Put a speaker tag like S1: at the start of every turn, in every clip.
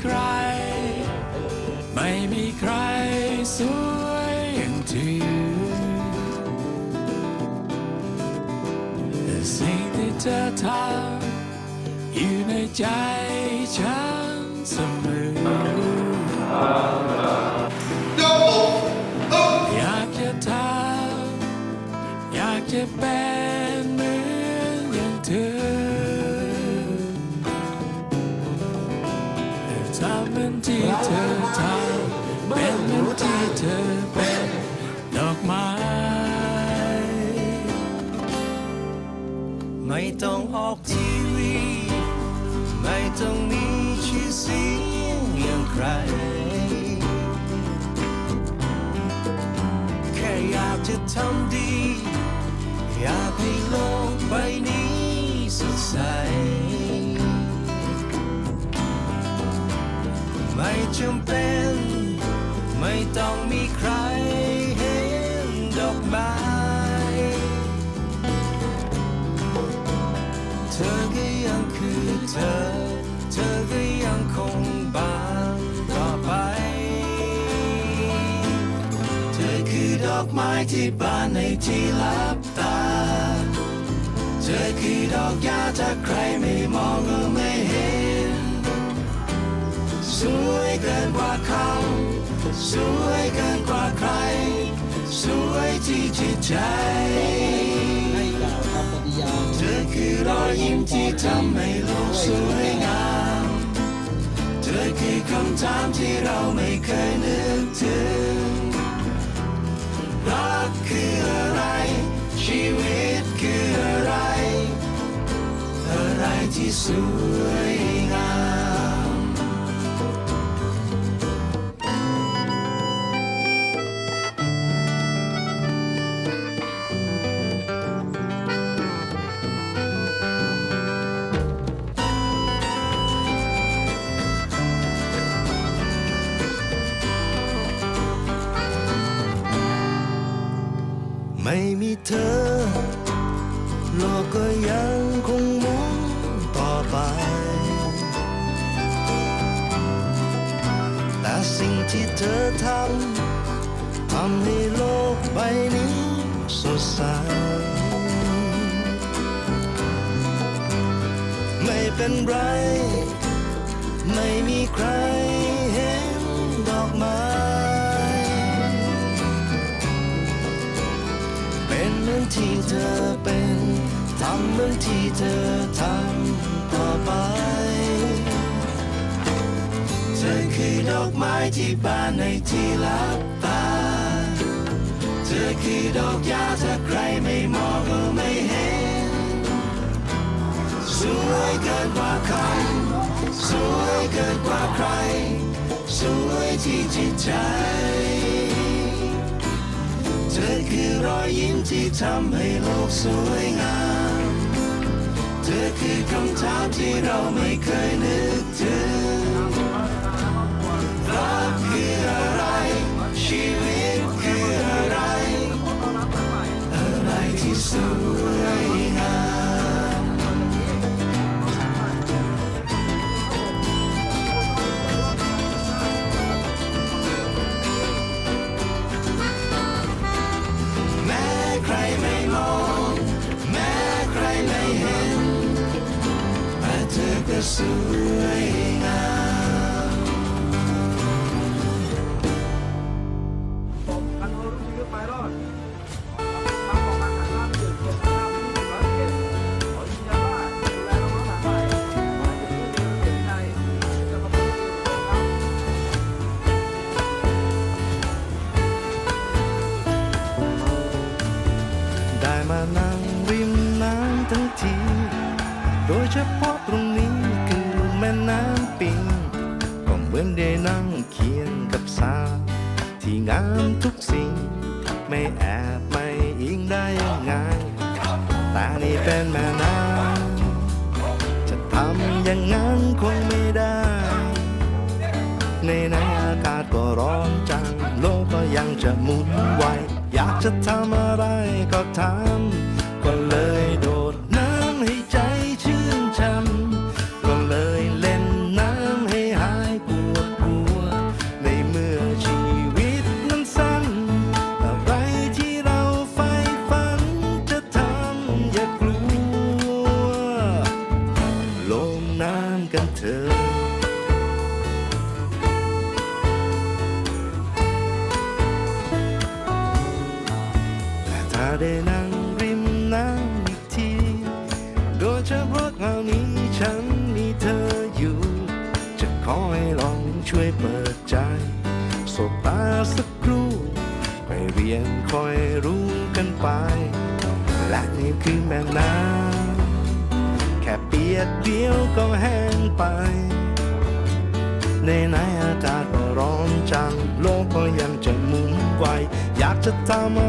S1: ใคร ไม่มีใครสวยอย่างเธอสิ่งที่เธอทำอยู่ในใจฉันเสมออยากจะทำอยากจะเป็นเหมือนอย่างเธอ เธอเป็นดอกไม้
S2: ไม่ต้องออกทีวี ไม่ต้องมีชื่อเสียงอย่างใคร แค่อยากจะทำดี อยากให้โลกใบนี้สดใสไม่จำเป็น ไม่ต้องมีใครเห็นดอกไม้เธอก็ยังคือเธอ เธอก็ยังคงบานต่อไป เธอคือดอกไม้ที่บานในที่ลับตา เธอคือดอกยาถ้าใครไม่มองก็ไม่เห็น สวยเกินกว่าเขา สวยเกินกว่าใคร สวยที่จิตใจเธอคือรอยยิ้มที่ทำให้โลกสวยงาม เธอคือคำถามที่เราไม่เคยนึกถึง รักคืออะไร ชีวิตคืออะไร อะไรที่สวย ยังคงหมุนต่อไป แต่สิ่งที่เธอทำทำให้โลกใบนี้สดใส ไม่เป็นไร ไม่มีใครเห็นดอกไม้เป็นเหมือนที่เธอเป็นำเหมือนที่เธอทำต่อไป เธอคือดอกไม้ที่บานในที่ลับตา เธอคือดอกยาถ้าใครไม่มองก็ไม่เห็น สวยเกินกว่าใคร สวยเกินกว่าใคร สวยที่จิตใจเธอคือรอยยิ้มที่ทำให้โลกสวยงาม เธอคือคำถามที่เราไม่เคยนึกถึงรักคืออะไร ชีวิตคืออะไร อะไรที่สุ
S3: ด มื
S2: อนได้นั่งเคียงกับสาวที่งามทุกสิ่ง ไม่แอบไม่อิงได้ยังไงแต่นี่เป็นแม่น้ำจะทำอย่างนั้นคงไม่ได้ ในในอากาศก็ร้อนจัง โลกก็ยังจะหมุนไวอยากจะทำอะไรก็ทำ ช่
S3: วยเปิดใจสบตาสักครู่ไปเรียนคอยรู้กันไป และนี่คือแม่น้ำแค่เปียกเดียวก็แห้งไป ในไหนอากาศก็ร้อนจัง โลกก็ยังจะหมุนไวอยากจะทำ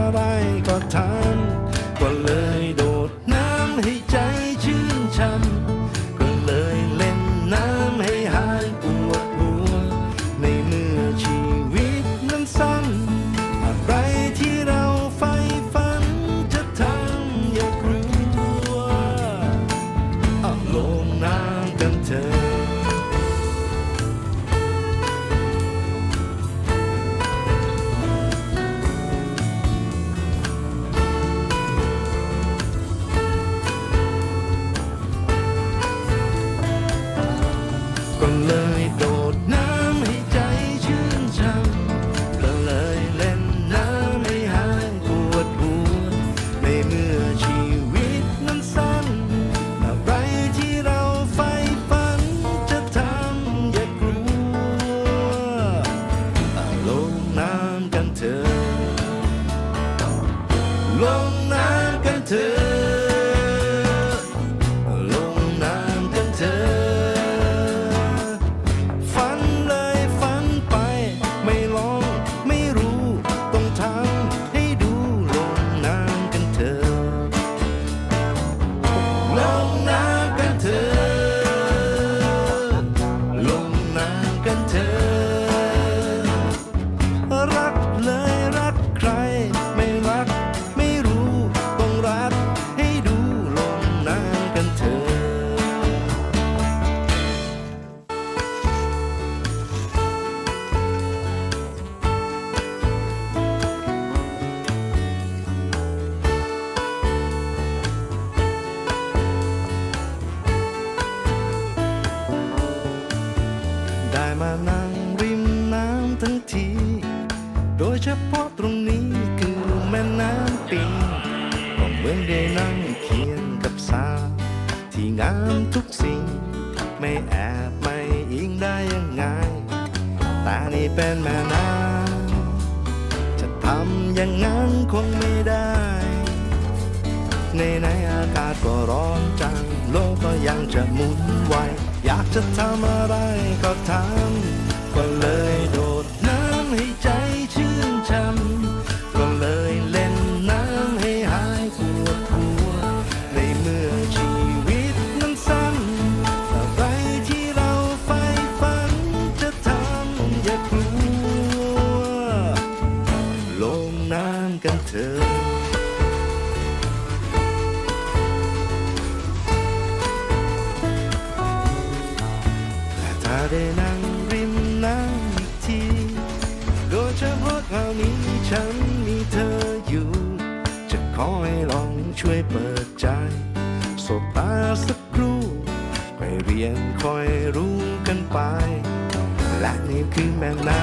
S3: มื่อได้นั่งเคียงกับสาวที่งามทุกสิ่ง ไม่แอบไม่อิงได้ยังไงแต่นี่เป็นแม่น้ำจะทำอย่างนั้นคงไม่ได้ ในไหนอากาศก็ร้อนจัง เถอะแต่ถ้าได้นั่งริมน้ำอีกทีโดยเฉพาะคราวนี้ฉันมีเธออยู่ จะขอให้ลองช่วยเปิดใจสบตาสักครู่ไปเรียนคอยรู้กันไป และนี่คือแม่น้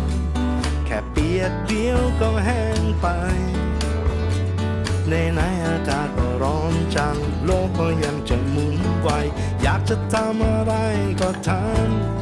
S3: ำแค่เปียกเดียวก็แห้ง ไป ในไหนอากาศก็ร้อนจัง โลกก็ยังจะหมุนไวอยากจะทำอะไรก็ทำ